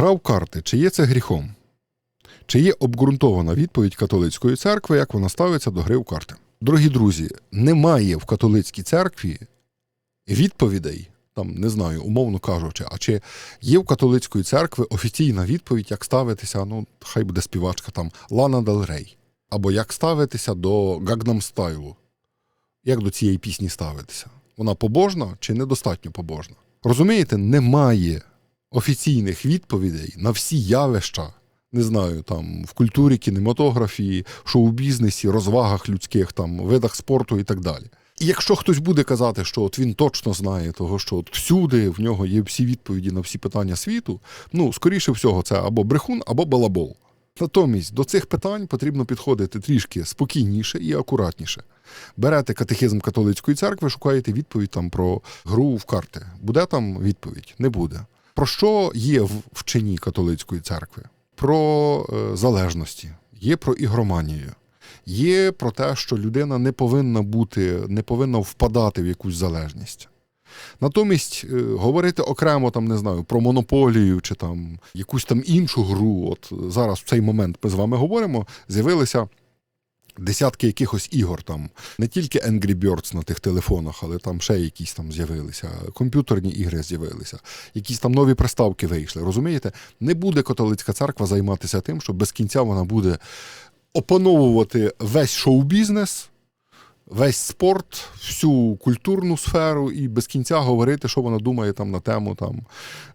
Гра в карти, чи є це гріхом? Чи є обґрунтована відповідь католицької церкви, як вона ставиться до гри в карти? Дорогі друзі, немає в католицькій церкві відповідей, там не знаю, умовно кажучи, а чи є в католицької церкви офіційна відповідь, як ставитися, ну, хай буде співачка там Лана Дел Рей, або як ставитися до Гагнам Стайлу, як до цієї пісні ставитися? Вона побожна чи недостатньо побожна? Розумієте, немає офіційних відповідей на всі явища, не знаю, там в культурі, кінематографії, шоу-бізнесі, розвагах людських, там, видах спорту і так далі. І якщо хтось буде казати, що от він точно знає того, що от всюди в нього є всі відповіді на всі питання світу, ну, скоріше всього, це або брехун, або балабол. Натомість до цих питань потрібно підходити трішки спокійніше і акуратніше. Берете катехизм католицької церкви, шукаєте відповідь там про гру в карти. Буде там відповідь? Не буде. Про що є в вченні католицької церкви? Про е, залежності, є про ігроманію, є про те, що людина не повинна бути, не повинна впадати в якусь залежність. Натомість е, говорити окремо там не знаю про монополію чи там якусь там іншу гру. От зараз в цей момент ми з вами говоримо, з'явилися. Десятки якихось ігор там. Не тільки Angry Birds на тих телефонах, але там ще якісь там з'явилися, комп'ютерні ігри з'явилися, якісь там нові приставки вийшли. Розумієте, не буде католицька церква займатися тим, що без кінця вона буде опановувати весь шоу-бізнес, весь спорт, всю культурну сферу і без кінця говорити, що вона думає там на тему, там,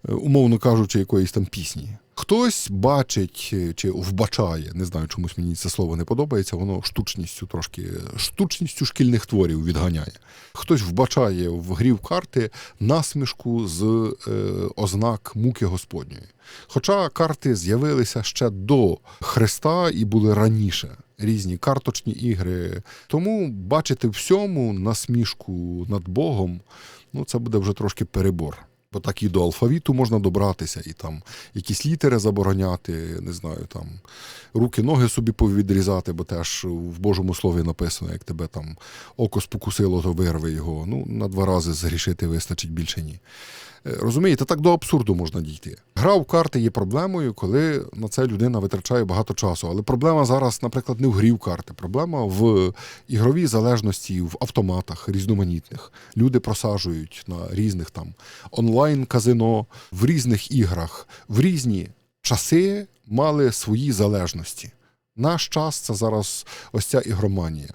е, умовно кажучи, якоїсь там пісні. Хтось бачить е, чи вбачає, не знаю, чомусь мені це слово не подобається, воно штучністю трошки, штучністю шкільних творів відганяє. Хтось вбачає в грі в карти насмішку з е, ознак муки Господньої. Хоча карти з'явилися ще до Христа і були раніше. Різні карточні ігри. Тому бачити всьому насмішку над Богом, ну це буде вже трошки перебор. Бо так і до алфавіту можна добратися, і там якісь літери забороняти, не знаю, там руки, ноги собі повідрізати, бо теж в Божому слові написано, як тебе там око спокусило, то вирви його. Ну, на два рази згрішити вистачить більше ні. Розумієте, так до абсурду можна дійти. Гра в карти є проблемою, коли на це людина витрачає багато часу. Але проблема зараз, наприклад, не в грі в карти. Проблема в ігровій залежності, в автоматах різноманітних. Люди просаджують на різних там онлайн-казино, в різних іграх, в різні часи мали свої залежності. Наш час це зараз ось ця ігроманія.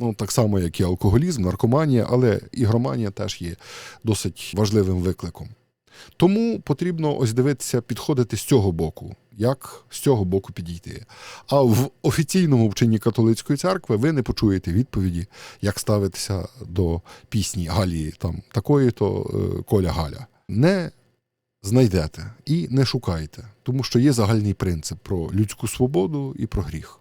Ну, так само, як і алкоголізм, наркоманія, але ігроманія теж є досить важливим викликом. Тому потрібно ось дивитися, підходити з цього боку, як з цього боку підійти. А в офіційному вченні католицької церкви ви не почуєте відповіді, як ставитися до пісні Галії, там такої то е, Коля Галя. Не знайдете і не шукайте, тому що є загальний принцип про людську свободу і про гріх.